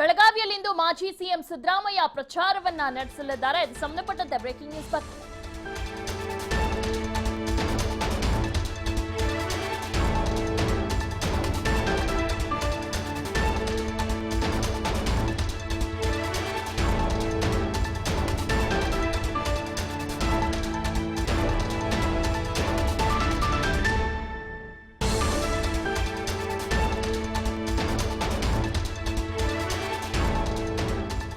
ಬೆಳಗಾವಿಯಲ್ಲಿಂದು ಮಾಜಿ ಸಿಎಂ ಸಿದ್ದರಾಮಯ್ಯ ಪ್ರಚಾರವನ್ನ ನಡೆಸಲಿದ್ದಾರೆ. ಇದು ಸಂಬಂಧಪಟ್ಟಂತೆ ಬ್ರೇಕಿಂಗ್ ನ್ಯೂಸ್ ಬರ್ತಿದೆ.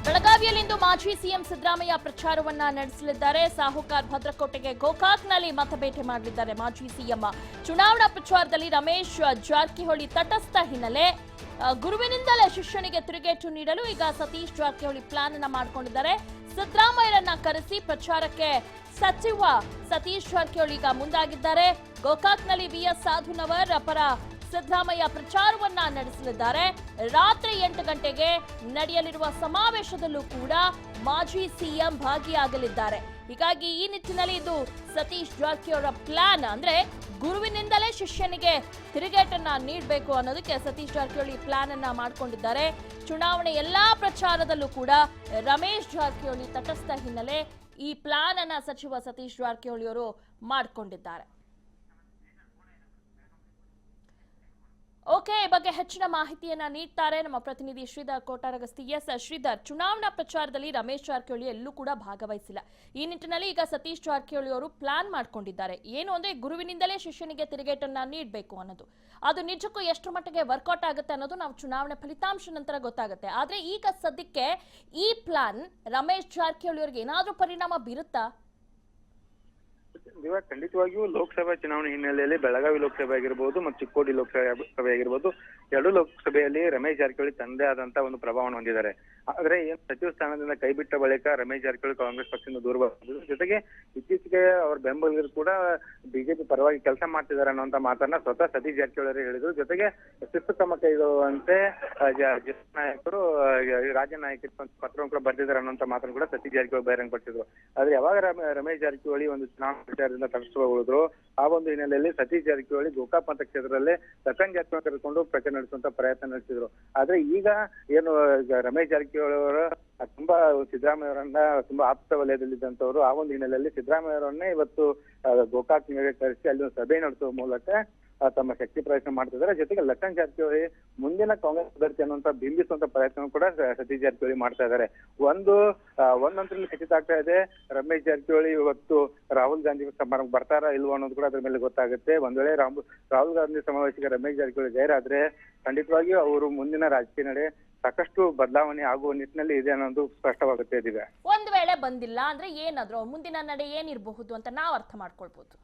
ಬೆಳಗಾವಿಯಲ್ಲಿಂದು ಮಾಜಿ ಸಿಎಂ ಸಿದ್ದರಾಮಯ್ಯ ಪ್ರಚಾರವನ್ನ ನಡೆಸಲಿದ್ದಾರೆ. ಸಾಹುಕಾರ್ ಭದ್ರಕೋಟೆಗೆ ಗೋಕಾಕ್ನಲ್ಲಿ ಮತಬೇಟೆ ಮಾಡಲಿದ್ದಾರೆ ಮಾಜಿ ಸಿಎಂ. ಚುನಾವಣಾ ಪ್ರಚಾರದಲ್ಲಿ ರಮೇಶ್ ಜಾರಕಿಹೊಳಿ ತಟಸ್ಥ ಹಿನ್ನೆಲೆ ಗುರುವಿನಿಂದಲೇ ಶಿಷ್ಯನಿಗೆ ತಿರುಗೇಟು ನೀಡಲು ಈಗ ಸತೀಶ್ ಜಾರಕಿಹೊಳಿ ಪ್ಲಾನ್ ಅನ್ನ ಮಾಡಿಕೊಂಡಿದ್ದಾರೆ. ಸಿದ್ದರಾಮಯ್ಯರನ್ನ ಕರೆಸಿ ಪ್ರಚಾರಕ್ಕೆ ಸಚಿವ ಸತೀಶ್ ಜಾರಕಿಹೊಳಿ ಈಗ ಮುಂದಾಗಿದ್ದಾರೆ. ಗೋಕಾಕ್ನಲ್ಲಿ ವಿಎಸ್ ಸಾಧುನವರ್ ಪರ ಸಿದ್ದರಾಮಯ್ಯ ಪ್ರಚಾರವನ್ನ ನಡೆಸಲಿದ್ದಾರೆ. ರಾತ್ರಿ ಎಂಟು ಗಂಟೆಗೆ ನಡೆಯಲಿರುವ ಸಮಾವೇಶದಲ್ಲೂ ಕೂಡ ಮಾಜಿ ಸಿಎಂ ಭಾಗಿಯಾಗಲಿದ್ದಾರೆ. ಹೀಗಾಗಿ ಈ ನಿಟ್ಟಿನಲ್ಲಿ ಇದು ಸತೀಶ್ ಜಾರಕಿಹೊಳಿ ಪ್ಲಾನ್ ಅಂದ್ರೆ ಗುರುವಿನಿಂದಲೇ ಶಿಷ್ಯನಿಗೆ ತಿರುಗೇಟನ್ನ ನೀಡಬೇಕು ಅನ್ನೋದಕ್ಕೆ ಸತೀಶ್ ಜಾರಕಿಹೊಳಿ ಪ್ಲಾನ್ ಅನ್ನ ಮಾಡಿಕೊಂಡಿದ್ದಾರೆ. ಚುನಾವಣೆ ಎಲ್ಲಾ ಪ್ರಚಾರದಲ್ಲೂ ಕೂಡ ರಮೇಶ್ ಜಾರಕಿಹೊಳಿ ತಟಸ್ಥ ಹಿನ್ನೆಲೆ ಈ ಪ್ಲಾನ್ ಅನ್ನ ಸಚಿವ ಸತೀಶ್ ಜಾರಕಿಹೊಳಿ ಅವರು ಮಾಡಿಕೊಂಡಿದ್ದಾರೆ. ಈ ಬಗ್ಗೆ ಹೆಚ್ಚಿನ ಮಾಹಿತಿಯನ್ನ ನೀಡ್ತಾರೆ ನಮ್ಮ ಪ್ರತಿನಿಧಿ ಶ್ರೀಧರ್ ಕೋಟಾರಗಸ್ತಿ. ಎಸ್, ಶ್ರೀಧರ್, ಚುನಾವಣಾ ಪ್ರಚಾರದಲ್ಲಿ ರಮೇಶ್ ಜಾರಕಿಹೊಳಿ ಎಲ್ಲೂ ಕೂಡ ಭಾಗವಹಿಸಿಲ್ಲ. ಈ ನಿಟ್ಟಿನಲ್ಲಿ ಈಗ ಸತೀಶ್ ಜಾರಕಿಹೊಳಿ ಅವರು ಪ್ಲಾನ್ ಮಾಡ್ಕೊಂಡಿದ್ದಾರೆ. ಏನು ಅಂದ್ರೆ ಗುರುವಿನಿಂದಲೇ ಶಿಷ್ಯನಿಗೆ ತಿರುಗೇಟನ್ನ ನೀಡಬೇಕು ಅನ್ನೋದು. ಅದು ನಿಜಕ್ಕೂ ಎಷ್ಟು ಮಟ್ಟಿಗೆ ವರ್ಕೌಟ್ ಆಗುತ್ತೆ ಅನ್ನೋದು ನಾವು ಚುನಾವಣೆ ಫಲಿತಾಂಶ ನಂತರ ಗೊತ್ತಾಗುತ್ತೆ. ಆದ್ರೆ ಈಗ ಸದ್ಯಕ್ಕೆ ಈ ಪ್ಲಾನ್ ರಮೇಶ್ ಜಾರಕಿಹೊಳಿ ಅವರಿಗೆ ಏನಾದ್ರೂ ಪರಿಣಾಮ ಬೀರುತ್ತಾ? ಇವಾಗ ಖಂಡಿತವಾಗಿಯೂ ಲೋಕಸಭಾ ಚುನಾವಣೆ ಹಿನ್ನೆಲೆಯಲ್ಲಿ ಬೆಳಗಾವಿ ಲೋಕಸಭೆ ಆಗಿರ್ಬೋದು ಮತ್ತು ಚಿಕ್ಕೋಡಿ ಲೋಕಸಭೆ ಸಭೆ ಆಗಿರ್ಬೋದು, ಎರಡು ಲೋಕಸಭೆಯಲ್ಲಿ ರಮೇಶ್ ಜಾರಕಿಹೊಳಿ ತಂದೆ ಆದಂತ ಒಂದು ಪ್ರಭಾವವನ್ನು ಹೊಂದಿದ್ದಾರೆ. ಆದ್ರೆ ಏನ್ ಸಚಿವ ಸ್ಥಾನದಿಂದ ಕೈಬಿಟ್ಟ ಬಳಿಕ ರಮೇಶ್ ಜಾರಕಿಹೊಳಿ ಕಾಂಗ್ರೆಸ್ ಪಕ್ಷದಿಂದ ದೂರ ಜೊತೆಗೆ ಇತ್ತೀಚೆಗೆ ಅವ್ರ ಬೆಂಬಲಿಗರು ಕೂಡ ಬಿಜೆಪಿ ಪರವಾಗಿ ಕೆಲಸ ಮಾಡ್ತಿದ್ದಾರೆ ಅನ್ನುವಂತ ಮಾತನ್ನ ಸ್ವತಃ ಸತೀಶ್ ಜಾರಕಿಹೊಳಿ ಹೇಳಿದ್ರು. ಜೊತೆಗೆ ಶಿಸ್ತು ಕ್ರಮ ಕೈಗೊಳ್ಳುವಂತೆ ನಾಯಕರು ರಾಜ್ಯ ನಾಯಕ ಪತ್ರವನ್ನು ಕೂಡ ಬರ್ದಿದ್ದಾರೆ ಅನ್ನುವಂತ ಮಾತನ್ನು ಕೂಡ ಸತೀಶ್ ಜಾರಕಿಹೊಳಿ ಬಹಿರಂಗಪಡಿಸಿದ್ರು. ಆದ್ರೆ ಯಾವಾಗ ರಮ- ರಮೇಶ್ ಜಾರಕಿಹೊಳಿ ಒಂದು ಚುನಾವಣಾ ಪ್ರಚಾರದಿಂದ ತಪ್ಪಿಸಿಕೊಳ್ಳುದ್ರು ಆ ಒಂದು ಹಿನ್ನೆಲೆಯಲ್ಲಿ ಸತೀಶ್ ಜಾರಕಿಹೊಳಿ ಗೋಕಾಕ್ ಕ್ಷೇತ್ರದಲ್ಲಿ ಲಖನ್ ಜಾರಕಿಹೊಳಿ ಕರೆದುಕೊಂಡು ಪ್ರಚಾರ ನಡೆಸುವಂತ ಪ್ರಯತ್ನ ನಡೆಸಿದ್ರು. ಆದ್ರೆ ಈಗ ಏನು ರಮೇಶ್ ಜಾರಕಿಹೊಳಿ ಅವರು ತುಂಬಾ ಸಿದ್ದರಾಮಯ್ಯ ಅವರನ್ನ ತುಂಬಾ ಆಪ್ತ ವಲಯದಲ್ಲಿದ್ದಂತವರು ಆ ಒಂದು ಹಿನ್ನೆಲೆಯಲ್ಲಿ ಸಿದ್ದರಾಮಯ್ಯ ಅವರನ್ನೇ ಇವತ್ತು ಗೋಕಾಕ್ ಕರೆಸಿ ಅಲ್ಲಿ ಒಂದು ಸಭೆ ನಡೆಸುವ ಮೂಲಕ ತಮ್ಮ ಶಕ್ತಿ ಪ್ರಯತ್ನ ಮಾಡ್ತಿದ್ದಾರೆ. ಜೊತೆಗೆ ಲಖನ್ ಜಾರಕಿಹೊಳಿ ಮುಂದಿನ ಕಾಂಗ್ರೆಸ್ ಅಭ್ಯರ್ಥಿ ಅನ್ನುವಂತ ಬಿಂಬಿಸುವಂತ ಪ್ರಯತ್ನ ಕೂಡ ಸತೀಶ್ ಜಾರಕಿಹೊಳಿ ಮಾಡ್ತಾ ಇದ್ದಾರೆ. ಒಂದು ಒಂದೊಂದ್ರಲ್ಲಿ ಒಂದಂತರಲ್ಲಿ ಖಚಿತ ಆಗ್ತಾ ಇದೆ. ರಮೇಶ್ ಜಾರಕಿಹೊಳಿ ಇವತ್ತು ರಾಹುಲ್ ಗಾಂಧಿ ಸಮಾರಂಭ ಬರ್ತಾರಾ ಇಲ್ವೋ ಅನ್ನೋದು ಕೂಡ ಅದ್ರ ಮೇಲೆ ಗೊತ್ತಾಗುತ್ತೆ. ಒಂದ್ ವೇಳೆ ರಾಮ್ ರಾಹುಲ್ ಗಾಂಧಿ ಸಮಾವೇಶಕ್ಕೆ ರಮೇಶ್ ಜಾರಕಿಹೊಳಿ ಗೈರಾದ್ರೆ ಖಂಡಿತವಾಗಿಯೂ ಅವರು ಮುಂದಿನ ರಾಜಕೀಯ ನಡೆ ಸಾಕಷ್ಟು ಬದಲಾವಣೆ ಆಗುವ ನಿಟ್ಟಿನಲ್ಲಿ ಇದೆ ಅನ್ನೋದು ಸ್ಪಷ್ಟವಾಗುತ್ತೆ ಇದೀಗ ಒಂದ್ ವೇಳೆ ಬಂದಿಲ್ಲ ಅಂದ್ರೆ ಏನಾದ್ರು ಮುಂದಿನ ನಡೆ ಏನಿರಬಹುದು ಅಂತ ನಾವು ಅರ್ಥ ಮಾಡ್ಕೊಳ್ಬಹುದು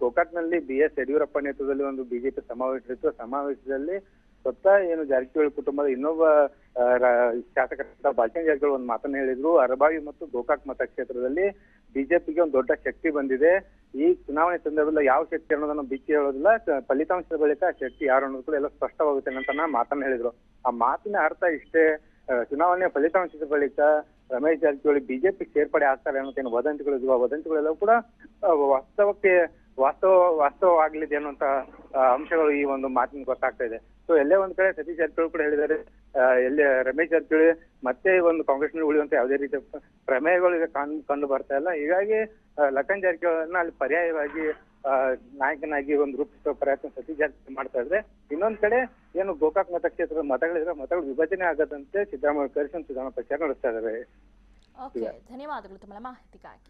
ಗೋಕಾಕ್ನಲ್ಲಿ ಬಿ ಎಸ್ ಯಡಿಯೂರಪ್ಪ ನೇತೃತ್ವದಲ್ಲಿ ಒಂದು ಬಿಜೆಪಿ ಸಮಾವೇಶ ಇತ್ತು. ಸಮಾವೇಶದಲ್ಲಿ ಸ್ವತಃ ಏನು ಜಾರಕಿಹೊಳಿ ಕುಟುಂಬದ ಇನ್ನೊಬ್ಬ ಶಾಸಕರಾದ ಬಾಲ್ಚನ್ ಜಾರಕಿಹೊಳಿ ಒಂದು ಮಾತನ್ನ ಹೇಳಿದ್ರು. ಅರಬಾವಿ ಮತ್ತು ಗೋಕಾಕ್ ಮತಕ್ಷೇತ್ರದಲ್ಲಿ ಬಿಜೆಪಿಗೆ ಒಂದು ದೊಡ್ಡ ಶಕ್ತಿ ಬಂದಿದೆ. ಈ ಚುನಾವಣೆ ಸಂದರ್ಭದಲ್ಲಿ ಯಾವ ಶಕ್ತಿ ಅನ್ನೋದನ್ನ ಬಿಚ್ಚಿ ಹೇಳೋದಿಲ್ಲ. ಫಲಿತಾಂಶದ ಬಳಿಕ ಆ ಶಕ್ತಿ ಯಾರು ಅನ್ನೋದು ಕೂಡ ಎಲ್ಲ ಸ್ಪಷ್ಟವಾಗುತ್ತೆ ಅಂತ ಮಾತನ್ನ ಹೇಳಿದ್ರು. ಆ ಮಾತಿನ ಅರ್ಥ ಇಷ್ಟೇ ಚುನಾವಣೆಯ ಚುನಾವಣೆ ಫಲಿತಾಂಶದ ಬಳಿಕ ರಮೇಶ್ ಜಾರಕಿಹೊಳಿ ಬಿಜೆಪಿ ಸೇರ್ಪಡೆ ಆಗ್ತಾರೆ ಅನ್ನೋದೇನು ವದಂತಿಗಳು ಆ ವದಂತಿಗಳೆಲ್ಲವೂ ಕೂಡ ವಾಸ್ತವಕ್ಕೆ ವಾಸ್ತವ ವಾಸ್ತವವಾಗಲಿದೆ ಅನ್ನುವಂತ ಆ, ಅಂಶಗಳು ಈ ಒಂದು ಮಾತಿನ ಗೊತ್ತಾಗ್ತಾ ಇದೆ. ಸೊ ಎಲ್ಲೇ ಒಂದ್ ಕಡೆ ಸತೀಶ್ ಜಾರಕಿಹೊಳಿ ಕೂಡ ಹೇಳಿದ್ದಾರೆ. ಎಲ್ಲಿ ರಮೇಶ್ ಜಾರಕಿಹೊಳಿ ಮತ್ತೆ ಒಂದು ಕಾಂಗ್ರೆಸ್ನಲ್ಲಿ ಉಳಿಯುವಂತ ಯಾವುದೇ ರೀತಿಯ ಪ್ರಮೇಯಗಳು ಈಗ ಕಂಡು ಬರ್ತಾ ಇಲ್ಲ. ಹೀಗಾಗಿ ಲಖನ್ ಜಾರಕಿಹೊಳಿಯನ್ನ ಅಲ್ಲಿ ಪರ್ಯಾಯವಾಗಿ ನಾಯಕನಾಗಿ ಒಂದು ರೂಪಿಸುವ ಪ್ರಯತ್ನ ಸತೀಶ್ ಜಾರಕಿಹೊಳಿ ಮಾಡ್ತಾ ಇದ್ರೆ ಇನ್ನೊಂದ್ ಕಡೆ ಏನು ಗೋಕಾಕ್ ಮತಕ್ಷೇತ್ರದ ಮತಗಳಿದ್ರೆ ಮತಗಳು ವಿಭಜನೆ ಆಗದಂತೆ ಸಿದ್ದರಾಮಯ್ಯ ಕರೆಸಿ ಚುನಾವಣಾ ಪ್ರಚಾರ ನಡೆಸ್ತಾ ಇದ್ದಾರೆ. ಧನ್ಯವಾದಗಳು ತಮ್ಮ ಮಾಹಿತಿಗಾಗಿ.